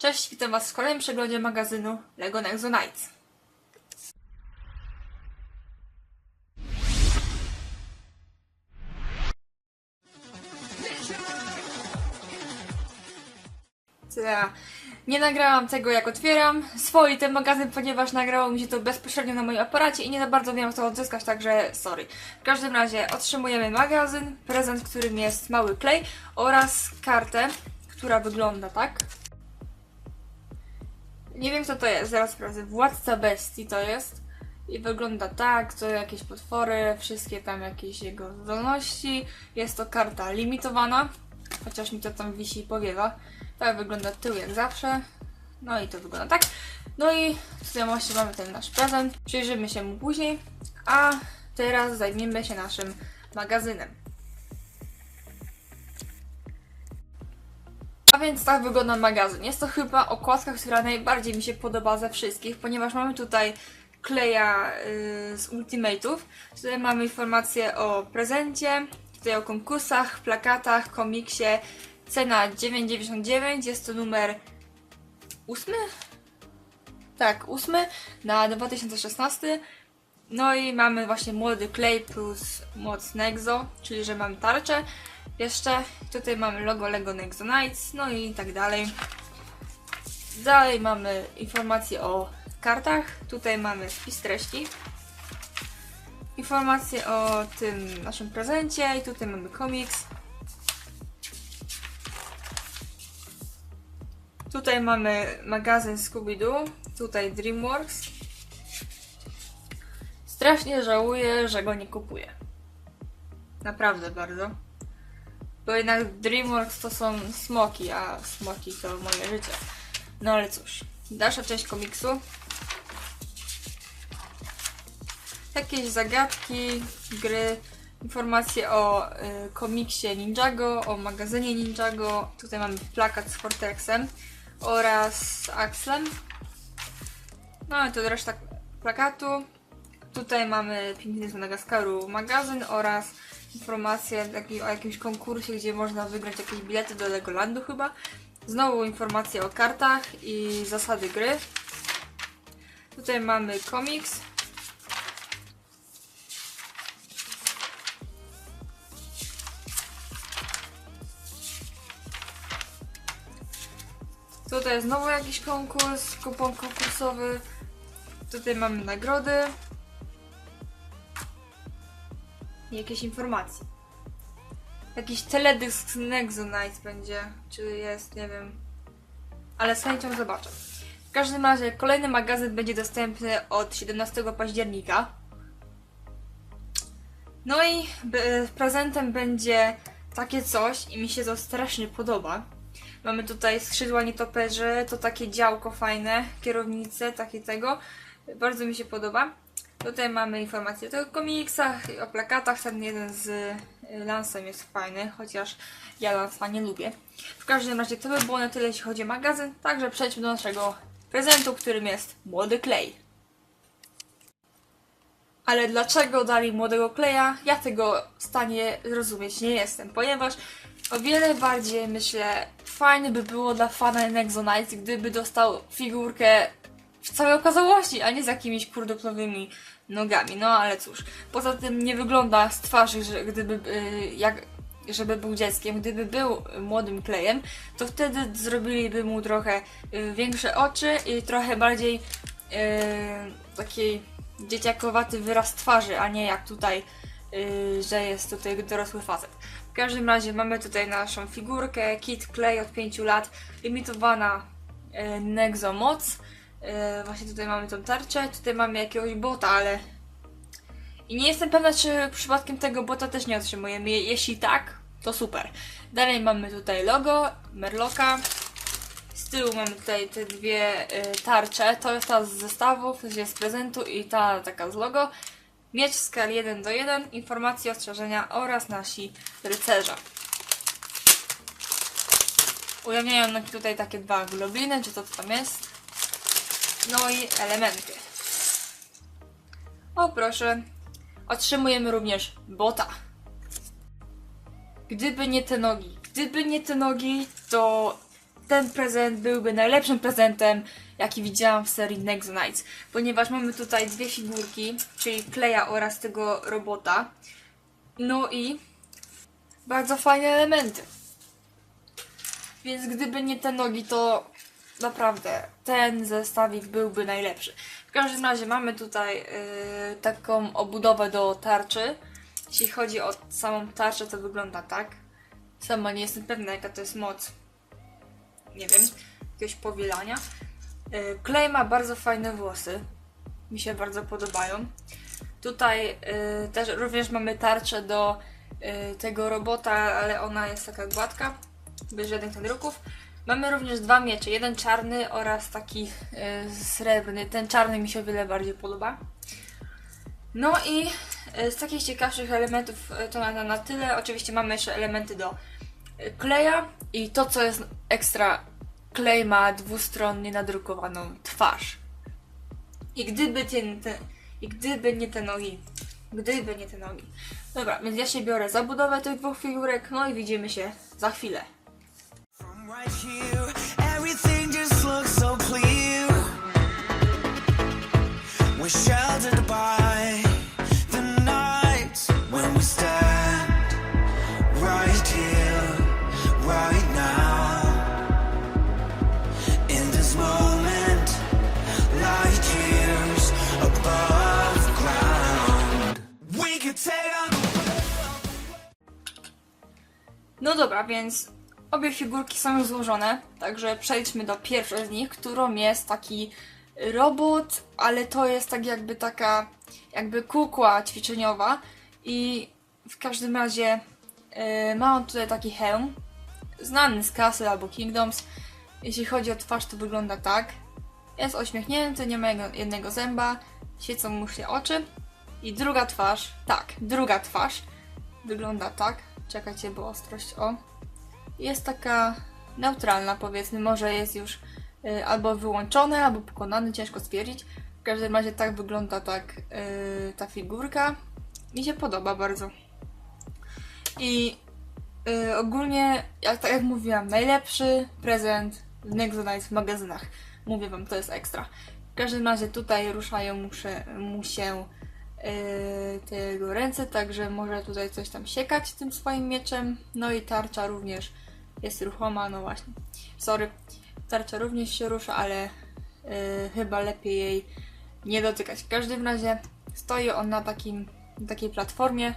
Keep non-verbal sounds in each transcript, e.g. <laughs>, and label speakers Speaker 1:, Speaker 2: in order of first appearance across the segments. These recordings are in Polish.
Speaker 1: Cześć, witam Was w kolejnym przeglądzie magazynu LEGO Nexo Nights. Ja nie nagrałam tego jak otwieram swój ten magazyn, ponieważ nagrało mi się to bezpośrednio na moim aparacie i nie za bardzo wiem co odzyskać, także sorry. W każdym razie otrzymujemy magazyn, prezent, którym jest mały klej oraz kartę, która wygląda tak. Nie wiem co to jest, zaraz sprawdzę. Władca bestii to jest. I wygląda tak, to jakieś potwory, wszystkie tam jakieś jego zdolności. Jest to karta limitowana, chociaż mi to tam wisi i powiewa. Tak wygląda tył jak zawsze. No i to wygląda tak. No i tutaj właśnie mamy ten nasz prezent. Przyjrzymy się mu później. A teraz zajmiemy się naszym magazynem. Więc tak wygląda magazyn. Jest to chyba okładka, która najbardziej mi się podoba ze wszystkich, ponieważ mamy tutaj kleja y, z Ultimate'ów. Tutaj mamy informacje o prezencie, tutaj o konkursach, plakatach, komiksie. Cena 9,99, jest to numer 8? Tak, 8 na 2016. No i mamy właśnie młody klej plus moc Nexo, czyli że mamy tarczę. Jeszcze tutaj mamy logo Lego Nexo Nights, no i tak dalej. Dalej mamy informacje o kartach. Tutaj mamy wpis treści. Informacje o tym naszym prezencie i tutaj mamy komiks. Tutaj mamy magazyn Scooby-Doo, tutaj DreamWorks. Strasznie żałuję, że go nie kupuję. Naprawdę bardzo. Bo jednak DreamWorks to są smoki, a smoki to moje życie. No ale cóż. Dalsza część komiksu. Jakieś zagadki, gry, informacje o y, komiksie Ninjago, o magazynie Ninjago. Tutaj mamy plakat z Fortexem oraz Axlem. No i to reszta plakatu. Tutaj mamy Pingwiny z Madagaskaru magazyn oraz informacje o jakimś konkursie, gdzie można wygrać jakieś bilety do Legolandu chyba. Znowu informacje o kartach i zasady gry. Tutaj mamy komiks. Tutaj znowu jakiś konkurs, kupon konkursowy. Tutaj mamy nagrody. Jakieś informacje. Jakiś teledysk z Nexo Nights będzie, czy jest, nie wiem. Ale z chęcią zobaczę. W każdym razie kolejny magazyn będzie dostępny od 17 października. No i prezentem będzie takie coś i mi się to strasznie podoba. Mamy tutaj skrzydła nietoperzy, to takie działko fajne, kierownice, takie tego. Bardzo mi się podoba. Tutaj mamy informacje o komiksach, o plakatach. Ten jeden z y, Lansem jest fajny, chociaż ja Lansa nie lubię. W każdym razie to by było na tyle, jeśli chodzi o magazyn. Także przejdźmy do naszego prezentu, którym jest młody klej. Ale dlaczego dali młodego kleja? Ja tego w stanie zrozumieć nie jestem, ponieważ o wiele bardziej myślę, fajne by było dla fana Nexo Nights, gdyby dostał figurkę w całej okazałości, a nie z jakimiś kurduplowymi nogami. No ale cóż, poza tym nie wygląda z twarzy, że gdyby y, jak żeby był dzieckiem, gdyby był młodym klejem, to wtedy zrobiliby mu trochę y, większe oczy i trochę bardziej y, taki dzieciakowaty wyraz twarzy, a nie jak tutaj, y, że jest tutaj dorosły facet. W każdym razie mamy tutaj naszą figurkę Kit Clay od 5 lat, limitowana y, Nexo Moc. Y, właśnie tutaj mamy tą tarczę, tutaj mamy jakiegoś bota, ale i nie jestem pewna, czy przypadkiem tego bota też nie otrzymujemy. Je- Jeśli tak, to super. Dalej mamy tutaj logo Merloka. Z tyłu mamy tutaj te dwie y, tarcze. To jest ta z zestawów, to jest z prezentu i ta taka z logo. Miecz w skali 1 do 1, informacje ostrzeżenia oraz nasi rycerze. Ujawniają tutaj takie dwa globiny, czy to co tam jest. No i elementy. O proszę, otrzymujemy również bota. Gdyby nie te nogi, gdyby nie te nogi, to ten prezent byłby najlepszym prezentem, jaki widziałam w serii Next ponieważ mamy tutaj dwie figurki, czyli Kleja oraz tego robota. No i bardzo fajne elementy. Więc gdyby nie te nogi, to naprawdę ten zestawik byłby najlepszy. W każdym razie mamy tutaj yy, taką obudowę do tarczy. Jeśli chodzi o samą tarczę, to wygląda tak. Sama nie jestem pewna, jaka to jest moc. Nie wiem, jakiegoś powielania. Yy, Klej ma bardzo fajne włosy. Mi się bardzo podobają. Tutaj yy, też również mamy tarczę do yy, tego robota, ale ona jest taka gładka, bez żadnych nadruków. Mamy również dwa miecze, jeden czarny oraz taki yy, srebrny. Ten czarny mi się o wiele bardziej podoba. No i yy, z takich ciekawszych elementów yy, to na, na tyle. Oczywiście mamy jeszcze elementy do yy, kleja i to co jest ekstra, klej ma dwustronnie nadrukowaną twarz. I gdyby ten, te, i gdyby nie te nogi, gdyby nie te nogi. Dobra, więc ja się biorę za budowę tych dwóch figurek, no i widzimy się za chwilę.
Speaker 2: Right here, everything just looks so clear. We're sheltered by the night when we stand right here, right now. In this moment, light years above ground. We could take on the
Speaker 1: No dobra, więc obie figurki są już złożone, także przejdźmy do pierwszej z nich, którą jest taki robot, ale to jest tak jakby taka jakby kukła ćwiczeniowa i w każdym razie yy, ma on tutaj taki hełm, znany z Castle albo Kingdoms. Jeśli chodzi o twarz, to wygląda tak. Jest uśmiechnięty, nie ma jednego zęba, świecą mu się oczy. I druga twarz, tak, druga twarz wygląda tak. Czekajcie, bo ostrość o. Jest taka neutralna, powiedzmy, może jest już y, albo wyłączone, albo pokonany, ciężko stwierdzić. W każdym razie tak wygląda tak y, ta figurka. Mi się podoba bardzo. I y, ogólnie, jak, tak jak mówiłam, najlepszy prezent w Nexonites w magazynach. Mówię wam, to jest ekstra. W każdym razie tutaj ruszają mu się, mu się yy, te jego ręce, także może tutaj coś tam siekać tym swoim mieczem. No i tarcza również jest ruchoma, no właśnie. Sorry, tarcza również się rusza, ale yy, chyba lepiej jej nie dotykać. W każdym razie stoi on na takim, takiej platformie,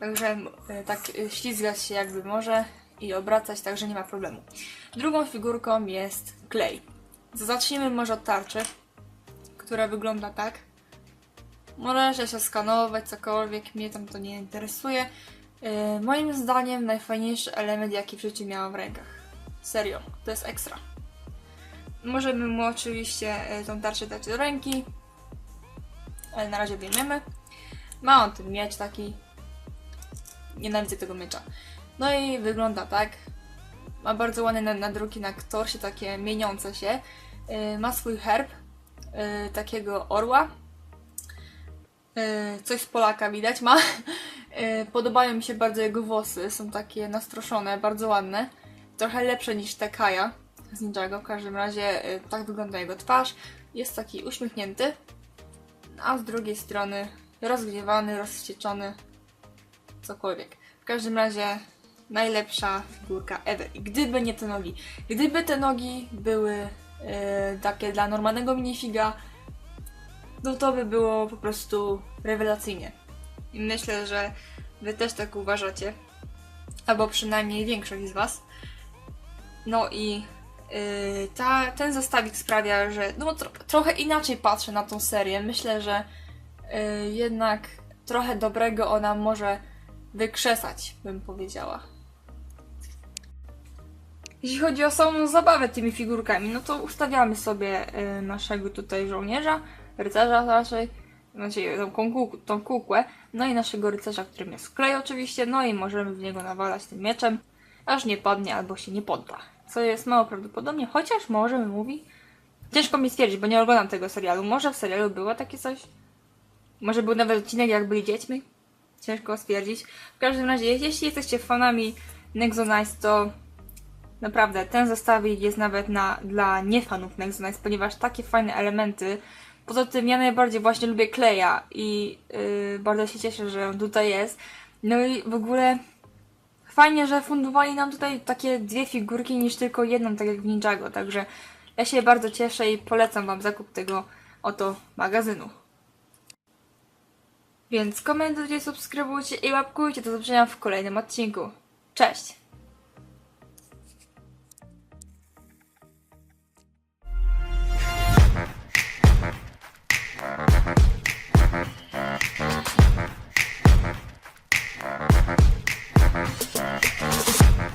Speaker 1: także yy, tak yy, ślizgać się jakby może i obracać, także nie ma problemu. Drugą figurką jest klej. Zacznijmy może od tarczy, która wygląda tak. Możecie się skanować, cokolwiek, mnie tam to nie interesuje. Yy, moim zdaniem najfajniejszy element, jaki w życiu miałam w rękach. Serio, to jest ekstra. Możemy mu oczywiście yy, tą tarczę dać do ręki, ale na razie wyjmiemy. Ma on ten miecz taki. Nienawidzę tego miecza. No i wygląda tak. Ma bardzo ładne na- nadruki na torsie, takie mieniące się. Yy, ma swój herb, takiego orła, coś z Polaka widać ma. <laughs> Yy, Podobają mi się bardzo jego włosy, są takie nastroszone, bardzo ładne. Trochę lepsze niż te Kaja z Ninjago. W każdym razie yy, tak wygląda jego twarz. Jest taki uśmiechnięty, a z drugiej strony rozgniewany, rozwścieczony, cokolwiek. W każdym razie najlepsza figurka ever. I gdyby nie te nogi, gdyby te nogi były yy, takie dla normalnego minifiga, no to by było po prostu rewelacyjnie. I myślę, że wy też tak uważacie. Albo przynajmniej większość z was. No i yy, ta, ten zestawik sprawia, że no tro, trochę inaczej patrzę na tą serię. Myślę, że yy, jednak trochę dobrego ona może wykrzesać, bym powiedziała. Jeśli chodzi o samą zabawę tymi figurkami, no to ustawiamy sobie y, naszego tutaj żołnierza, rycerza raczej, znaczy tą, kółku, tą no i naszego rycerza, którym jest klej oczywiście, no i możemy w niego nawalać tym mieczem, aż nie padnie albo się nie podda. Co jest mało prawdopodobnie, chociaż może mówi. Ciężko mi stwierdzić, bo nie oglądam tego serialu. Może w serialu było takie coś? Może był nawet odcinek, jak byli dziećmi? Ciężko stwierdzić. W każdym razie, jeśli jesteście fanami Nexonice, to Naprawdę, ten zestawik jest nawet na, dla niefanów Nexonites, ponieważ takie fajne elementy. Poza tym ja najbardziej właśnie lubię kleja i yy, bardzo się cieszę, że on tutaj jest. No i w ogóle fajnie, że fundowali nam tutaj takie dwie figurki niż tylko jedną, tak jak w Ninjago. Także ja się bardzo cieszę i polecam Wam zakup tego oto magazynu. Więc komentujcie, subskrybujcie i łapkujcie. Do zobaczenia w kolejnym odcinku. Cześć!